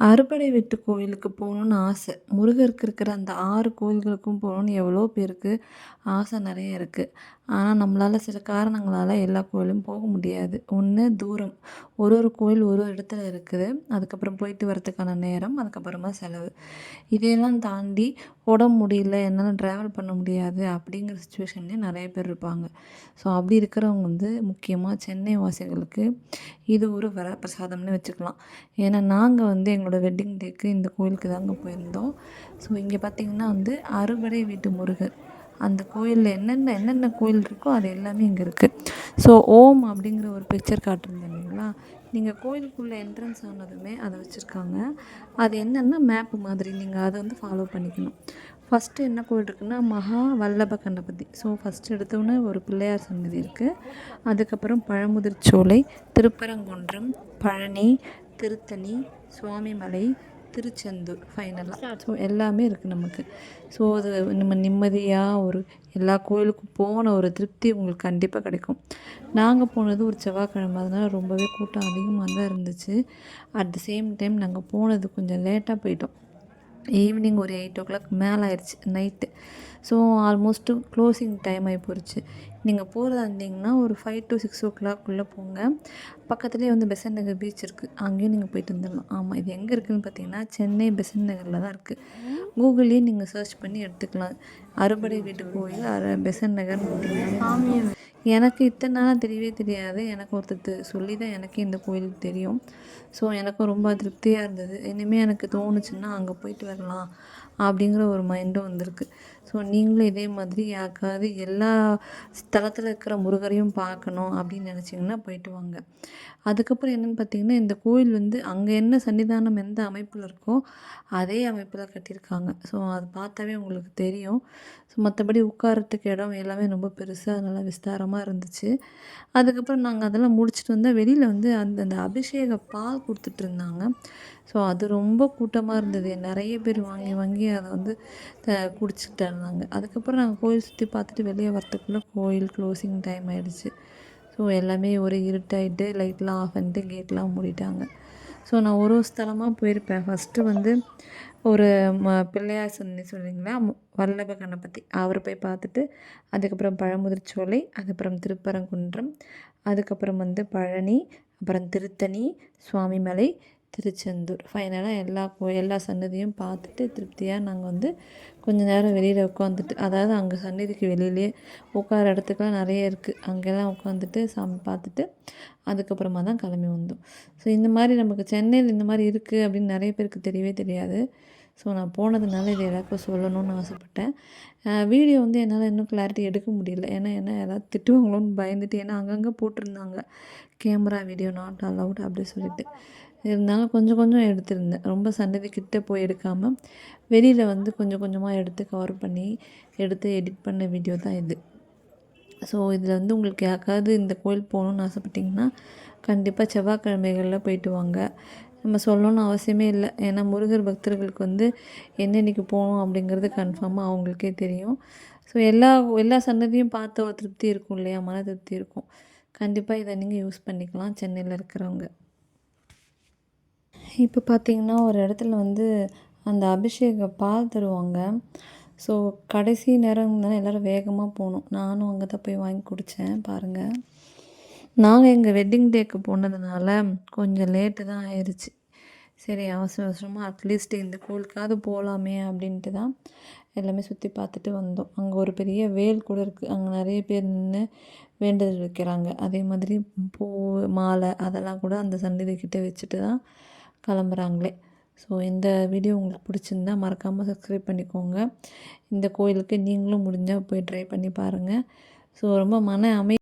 அறுபடை வீட்டு கோயிலுக்கு போகணுன்னு ஆசை. முருகருக்கு இருக்கிற அந்த ஆறு கோயில்களுக்கும் போகணுன்னு எவ்வளோ பேருக்கு ஆசை நிறைய இருக்குது ஆனால் நம்மளால் சில காரணங்களால் எல்லா கோயிலும் போக முடியாது. ஒன்று தூரம். ஒரு ஒரு கோயில் ஒரு ஒரு இடத்துல இருக்குது. அதுக்கப்புறம் போயிட்டு வரத்துக்கான நேரம் அதுக்கப்புறமா செலவு. இதையெல்லாம் தாண்டி உடம்பு முடியல என்னால் ட்ராவல் பண்ண முடியாது அப்படிங்கிற சுச்சுவேஷன்லேயே நிறைய பேர் இருப்பாங்க. ஸோ அப்படி இருக்கிறவங்க வந்து முக்கியமாக சென்னை வாசிகளுக்கு இது ஒரு வரப்பிரசாதம்னு வச்சுக்கலாம். ஏன்னா நாங்கள் வந்து எங்களோட வெட்டிங் டேக்கு இந்த கோயிலுக்கு தாங்க போயிருந்தோம். ஸோ இங்கே பார்த்திங்கன்னா வந்து அறுபடை வீட்டு முருகர். அந்த கோயிலில் என்னென்ன என்னென்ன கோயில் இருக்கோ அது எல்லாமே இங்கே இருக்குது ஸோ ஓம் அப்படிங்கிற ஒரு பிக்சர் காட்டிருந்தேன் பார்த்தீங்களா நீங்கள் கோயிலுக்குள்ளே என்ட்ரன்ஸ் ஆனதுமே அதை வச்சுருக்காங்க. அது என்னென்னா மேப்பு மாதிரி. நீங்கள் அதை வந்து ஃபாலோ பண்ணிக்கணும். ஃபஸ்ட்டு என்ன கோயில் இருக்குன்னா மகா வல்லப கணபதி. ஸோ ஃபஸ்ட்டு எடுத்தோன்னே ஒரு பிள்ளையார் சன்னதி இருக்குது அதுக்கப்புறம் பழமுதிர்ச்சோலை திருப்பரங்குன்றம் பழனி திருத்தணி சுவாமிமலை திருச்செந்தூர் ஃபைனலாக ஸோ எல்லாமே இருக்குது நமக்கு. ஸோ அது நம்ம நிம்மதியாக ஒரு எல்லா கோயிலுக்கும் போன ஒரு திருப்தி உங்களுக்கு கண்டிப்பாக கிடைக்கும். நாங்கள் போனது ஒரு செவ்வாய்க்கிழமை அதனால் ரொம்பவே கூட்டம் அதிகமாக தான் இருந்துச்சு. அட் த சேம் டைம் நாங்கள் போனது கொஞ்சம் லேட்டாக போயிட்டோம். ஈவினிங் ஒரு எயிட் ஓ கிளாக் மேலே ஆயிடுச்சு night so almost closing time ஆகி போயிடுச்சு நீங்கள் போகிறதா இருந்தீங்கன்னா ஒரு ஃபைவ் டு சிக்ஸ் ஓ கிளாக்குள்ளே போங்க. பக்கத்துலேயே வந்து பெசன்ட் நகர் பீச் இருக்குது அங்கேயும் நீங்கள் போயிட்டு வந்துடலாம். ஆமாம் இது எங்கே இருக்குதுன்னு பார்த்தீங்கன்னா சென்னை பெசன்ட் நகரில் தான் இருக்குது கூகுள்லேயே நீங்கள் சர்ச் பண்ணி எடுத்துக்கலாம். அறுபடை வீட்டு கோயில் அர பெசன்ட் நகர்னு போட்டிங்கன்னா. எனக்கு இத்தனை நாளாக தெரியவே தெரியாது. எனக்கு ஒருத்தர் சொல்லி தான் எனக்கே இந்த கோயில் தெரியும். ஸோ எனக்கும் ரொம்ப திருப்தியாக இருந்தது. இனிமேல் எனக்கு தோணுச்சுன்னா அங்கே போயிட்டு வரலாம் அப்படிங்கிற ஒரு மைண்டும் வந்திருக்கு. ஸோ நீங்களும் இதே மாதிரி யாருக்காவது எல்லா ஸ்தலத்தில் இருக்கிற முருகரையும் பார்க்கணும் அப்படின்னு நினச்சிங்கன்னா போயிட்டு வாங்க. அதுக்கப்புறம் என்னென்னு பார்த்தீங்கன்னா இந்த கோயில் வந்து அங்கே என்ன சன்னிதானம் எந்த அமைப்பில் இருக்கோ அதே அமைப்பில் கட்டியிருக்காங்க. ஸோ அது பார்த்தாவே உங்களுக்கு தெரியும். ஸோ மற்றபடி உட்காரத்துக்கு இடம் எல்லாமே ரொம்ப பெருசாக நல்லா விஸ்தாரமாக இருந்துச்சு. அதுக்கப்புறம் நாங்கள் அதெல்லாம் முடிச்சுட்டு வந்தால் வெளியில் வந்து அந்த அந்த அபிஷேக பால் கொடுத்துட்ருந்தாங்க ஸோ அது ரொம்ப கூட்டமாக இருந்தது. நிறைய பேர் வாங்கி வாங்கி அதை வந்து த இருந்தாங்க. அதுக்கப்புறம் நாங்கள் கோயில் சுற்றி பார்த்துட்டு வெளியே வரத்துக்குள்ளே கோயில் க்ளோசிங் டைம் ஆகிடுச்சு ஸோ எல்லாமே ஒரு இருட்டாயிட்டு லைட்லாம் ஆஃப் பண்ணிட்டு கேட்லாம் மூடிட்டாங்க. ஸோ நான் ஒரு ஒரு ஸ்தலமாக போயிருப்பேன். ஃபஸ்ட்டு வந்து ஒரு ம பிள்ளையார் சன்னதி சொல்கிறீங்களா வல்லப கணபதி. அவரை போய் பார்த்துட்டு அதுக்கப்புறம் பழமுதிர்ச்சோலை அதுக்கப்புறம் திருப்பரங்குன்றம் அதுக்கப்புறம் வந்து பழனி அப்புறம் திருத்தணி சுவாமிமலை திருச்செந்தூர். ஃபைனலாக எல்லா கோ எல்லா சன்னதியும் பார்த்துட்டு திருப்தியாக நாங்கள் வந்து கொஞ்சம் நேரம் வெளியில் உட்காந்துட்டு அதாவது அங்கே சன்னதிக்கு வெளியிலே உட்கார இடத்துக்குலாம் நிறைய இருக்குது அங்கெல்லாம் உட்காந்துட்டு சாமி பார்த்துட்டு அதுக்கப்புறமா தான் கிளம்பி வந்தோம். ஸோ இந்த மாதிரி நமக்கு சென்னையில் இந்த மாதிரி இருக்குது அப்படின்னு நிறைய பேருக்கு தெரியவே தெரியாது. ஸோ நான் போனதுனால இது எல்லாருக்கும் சொல்லணும்னு ஆசைப்பட்டேன். வீடியோ வந்து என்னால் இன்னும் கிளாரிட்டி எடுக்க முடியல. ஏன்னா என்ன எதாவது திட்டுவாங்களோன்னு பயந்துட்டு ஏன்னா அங்கங்கே போட்டிருந்தாங்க. கேமரா வீடியோ நாட் அலவுட் அப்படி சொல்லிட்டு. இருந்தாலும் கொஞ்சம் கொஞ்சம் எடுத்திருந்தேன். ரொம்ப சன்னதி கிட்டே போய் எடுக்காமல் வெளியில் வந்து கொஞ்சம் கொஞ்சமாக எடுத்து கவர் பண்ணி எடுத்து எடிட் பண்ண வீடியோ தான் இது. ஸோ இதில் வந்து உங்களுக்கு யாருக்காவது இந்த கோயில் போகணுன்னு ஆசைப்பட்டிங்கன்னா கண்டிப்பாக செவ்வாய்க்கிழமைகளில் போயிட்டு வாங்க. நம்ம சொல்லணும்னு அவசியமே இல்லை. ஏன்னா முருகர் பக்தர்களுக்கு வந்து என்னென்னைக்கு போகணும் அப்படிங்கிறது கன்ஃபார்மாக அவங்களுக்கே தெரியும். ஸோ எல்லா எல்லா சன்னதியும் பார்த்த ஒரு திருப்தி இருக்கும் இல்லையா? மன திருப்தி இருக்கும். கண்டிப்பாக இதை நீங்கள் யூஸ் பண்ணிக்கலாம். சென்னையில் இருக்கிறவங்க. இப்போ பார்த்திங்கன்னா ஒரு இடத்துல வந்து அந்த அபிஷேக பால் தருவாங்க. ஸோ கடைசி நேரம் தானே எல்லோரும் வேகமாக போகணும். நானும் அங்கே தான் போய் வாங்கி குடித்தேன் பாருங்கள் நாங்கள் எங்கள் வெட்டிங் டேக்கு போனதுனால கொஞ்சம் லேட்டு தான் ஆயிடுச்சு சரி அவசர அவசரமாக அட்லீஸ்ட் இந்த கோயிலுக்காவது போகலாமே அப்படின்ட்டு தான் எல்லாமே சுற்றி பார்த்துட்டு வந்தோம். அங்கே ஒரு பெரிய வேல் கூட இருக்குது அங்கே நிறைய பேர் நின்று வேண்டுதல் வைக்கிறாங்க. அதே மாதிரி பூ மாலை அதெல்லாம் கூட அந்த சந்நிதிக்கிட்ட வச்சுட்டு தான் கிளம்புறாங்களே. ஸோ இந்த வீடியோ உங்களுக்கு பிடிச்சிருந்தா மறக்காமல் சப்ஸ்கிரைப் பண்ணிக்கோங்க. இந்த கோயிலுக்கு நீங்களும் முடிஞ்சால் போய் ட்ரை பண்ணி பாருங்கள் ஸோ ரொம்ப மன அமை